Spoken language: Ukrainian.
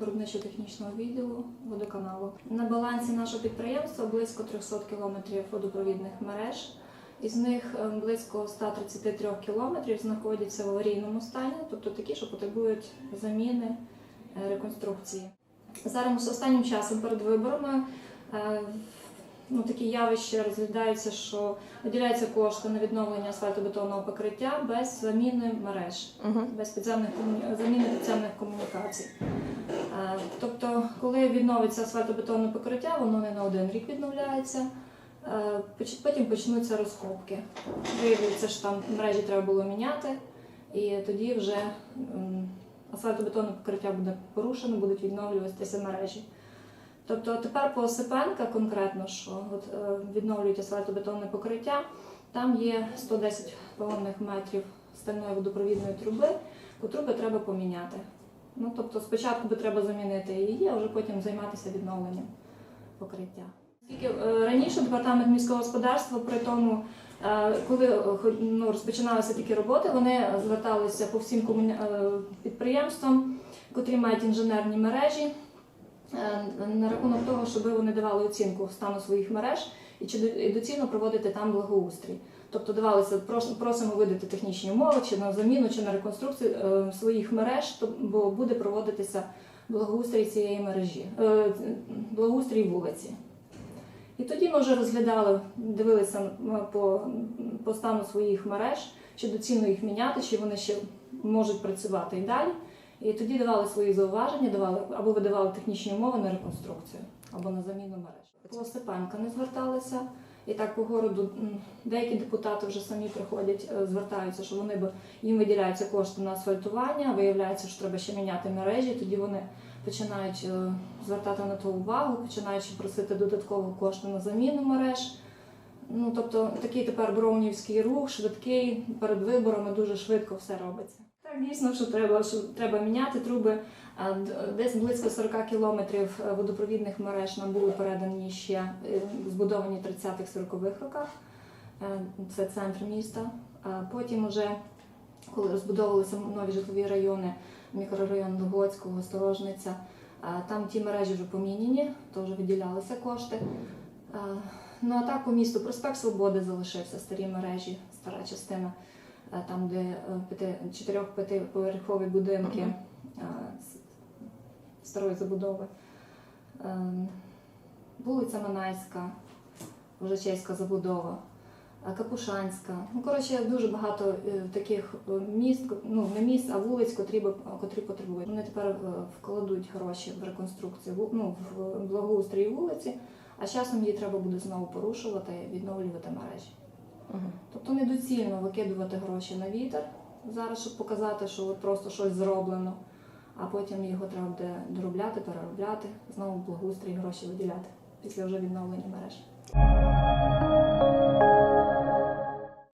виробничо-технічного відділу водоканалу. На балансі нашого підприємства близько 300 кілометрів водопровідних мереж. Із них е, близько 133 кілометрів знаходяться в аварійному стані, тобто такі, що потребують заміни, е, реконструкції. Зараз останнім часом перед виборами е, ну, такі явища розглядаються, що виділяються кошти на відновлення асфальтобетонного покриття без заміни мереж Угу. без підземних заміни підземних комунікацій. Е, Тобто, коли відновиться асфальтобетонне покриття, воно не на один рік відновляється. е, Потім почнуться розкопки. Виявиться, що там мережі треба було міняти, і тоді вже асфальтобетонне покриття буде порушено, будуть відновлюватися мережі. Тобто тепер по Осипенка конкретно, що от, е, відновлюють асфальтобетонне покриття, там є 110 погонних метрів стальної водопровідної труби, котру би треба поміняти. Ну, тобто спочатку би треба замінити її, а вже потім займатися відновленням покриття. Оскільки е, раніше департамент міського господарства, при тому, е, коли е, ну, розпочиналися такі роботи, вони зверталися по всім комуні... підприємствам, котрі мають інженерні мережі, на рахунок того, щоб вони давали оцінку стану своїх мереж і чи доцільно проводити там благоустрій. Тобто давалися прос- просимо видати технічні умови чи на заміну, чи на реконструкцію е, своїх мереж, бо буде проводитися благоустрій цієї мережі, е, благоустрій вулиці. І тоді ми вже розглядали, дивилися по, по стану своїх мереж, чи доцільно їх міняти, чи вони ще можуть працювати і далі. І тоді давали свої зауваження, давали або видавали технічні умови на реконструкцію, або на заміну мереж. По Степанка не зверталися. І так по городу деякі депутати вже самі приходять, е, звертаються, що вони б їм виділяються кошти на асфальтування, виявляється, що треба ще міняти мережі. Тоді вони починають е, звертати на то увагу, починають просити додатково кошти на заміну мереж. Ну тобто такий тепер броунівський рух, швидкий перед виборами дуже швидко все робиться. Дійсно, що треба, що треба міняти труби. Десь близько 40 кілометрів е, водопровідних мереж нам були передані ще е, збудовані в 30-40-х роках. Е, Це центр міста. Потім, уже, коли розбудовувалися нові житлові райони, мікрорайон Лугоцького, Осторожниця, там ті мережі вже поміняні, теж виділялися кошти. Ну а так по місту проспект Свободи залишився, старі мережі, стара частина, там, де е, чотирьох-п'ятиповерхові будинки Мгм. е, старої забудови. Вулиця Манайська, вже чеська забудова, е, Капушанська. Ну, коротше, дуже багато е, таких е, міст, ну не міст, а вулиць, котрі, котрі потребують. Вони тепер е, вкладуть гроші в реконструкцію, ну, в благоустрій вулиці, а з часом її треба буде знову порушувати відновлювати мережі. Тобто недоцільно викидувати гроші на вітер зараз, щоб показати, що просто щось зроблено, а потім його треба буде доробляти, переробляти, знову благоустрій гроші виділяти після вже відновлення мереж.